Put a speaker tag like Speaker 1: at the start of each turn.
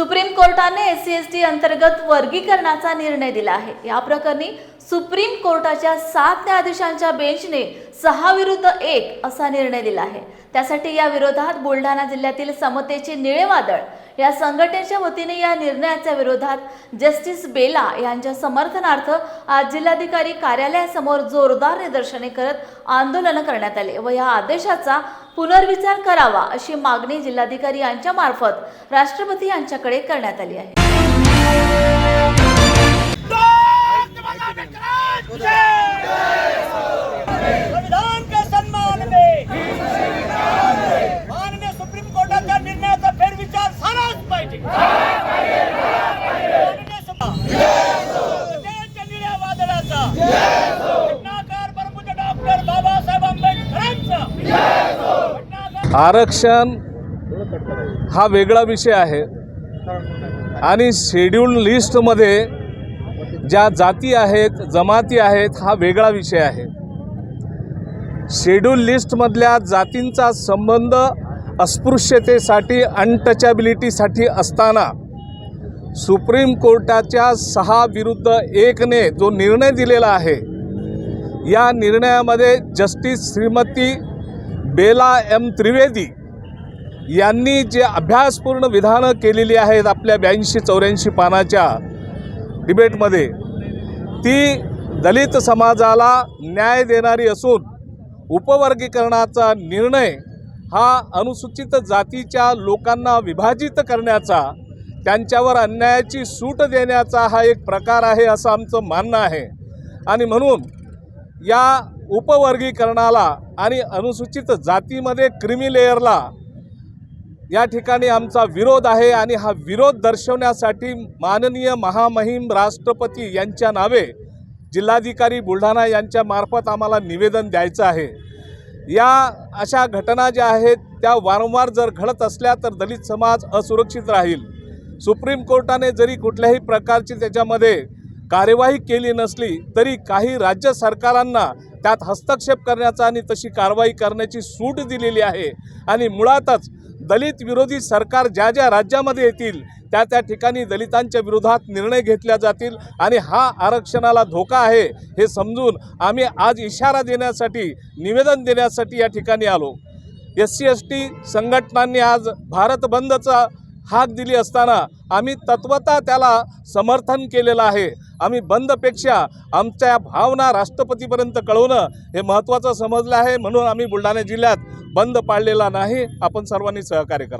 Speaker 1: Supreme कोर्टाने S C S T अंतर्गत वर्गीकरणाचा निर्णय दिला आहे. या प्रकरणी सुप्रीम कोर्टाच्या सात न्यायाधीशांच्या बेंचने सहा विरुद्ध एक असा निर्णय दिला आहे. त्यासाठी या विरोधात बुलढाणा जिल्ह्यातील समतेचे निळे वादळ या संघटनेच्या वतीने या निर्णयाच्या विरोधात जस्टिस बेला यांच्या समर्थनार्थ आज जिल्हाधिकारी कार्यालयासमोर जोरदार निदर्शने करत आंदोलन करण्यात आले व या आदेशाचा पुनर्विचार करावा अशी मागणी जिल्हाधिकारी यांच्या मार्फत राष्ट्रपती यांच्याकडे करण्यात आली आहे.
Speaker 2: आरक्षण हा वेगळा विषय आहे. आणि शेड्यूल लिस्टमध्ये ज्या जाती आहेत जमाती आहेत हा वेगळा विषय आहे. शेड्यूल लिस्टमधल्या जातींचा संबंध अस्पृश्यतेसाठी अनटचॅबिलिटीसाठी असताना सुप्रीम कोर्टाच्या सहा विरुद्ध एकने जो निर्णय दिलेला आहे या निर्णयामध्ये जस्टिस श्रीमती बेला एम त्रिवेदी यांनी जे अभ्यासपूर्ण विधानं केलेली आहेत आपल्या ब्याऐंशी चौऱ्याऐंशी पानाच्या डिबेटमध्ये ती दलित समाजाला न्याय देणारी असून उपवर्गीकरणाचा निर्णय हा अनुसूचित जातीच्या लोकांना विभाजित करण्याचा त्यांच्यावर अन्यायाची सूट देण्याचा हा एक प्रकार आहे असं आमचं मानणं आहे. आणि म्हणून या उपवर्गीकरणाला आणि अनुसूचित जातीमध्ये क्रिमी लेअरला या ठिकाणी आमचा विरोध आहे आणि हा विरोध दर्शवण्यासाठी माननीय महामहिम राष्ट्रपती यांच्या नावे जिल्हाधिकारी बुलढाणा यांच्या मार्फत आम्हाला निवेदन द्यायचं आहे. या अशा घटना ज्या आहेत त्या वारंवार जर घडत असल्या तर दलित समाज असुरक्षित राहील. सुप्रीम कोर्टाने जरी कुठल्याही प्रकारची त्याच्यामध्ये कार्यवाही केली नसली तरी काही राज्य सरकारांना त्यात हस्तक्षेप करण्याचा आणि तशी कारवाई करण्याची सूट दिलेली आहे. आणि मुळातच दलित विरोधी सरकार ज्या ज्या राज्यामध्ये येतील त्या त्या ठिकाणी दलितांच्या विरोधात निर्णय घेतल्या जातील आणि हा आरक्षणाला धोका आहे हे समजून आम्ही आज इशारा देण्यासाठी निवेदन देण्यासाठी या ठिकाणी आलो. एस सी एस टी संघटनांनी आज भारत बंदचा हाक दिली असताना आम्ही तत्वता त्याला समर्थन केलेलं आहे. आम्ही बंदपेक्षा आमच्या भावना राष्ट्रपतीपर्यंत कळवणं हे महत्त्वाचं समजलं आहे म्हणून आम्ही बुलढाणा जिल्ह्यात बंद पाडलेला नाही. आपण सर्वांनी सहकार्य करा.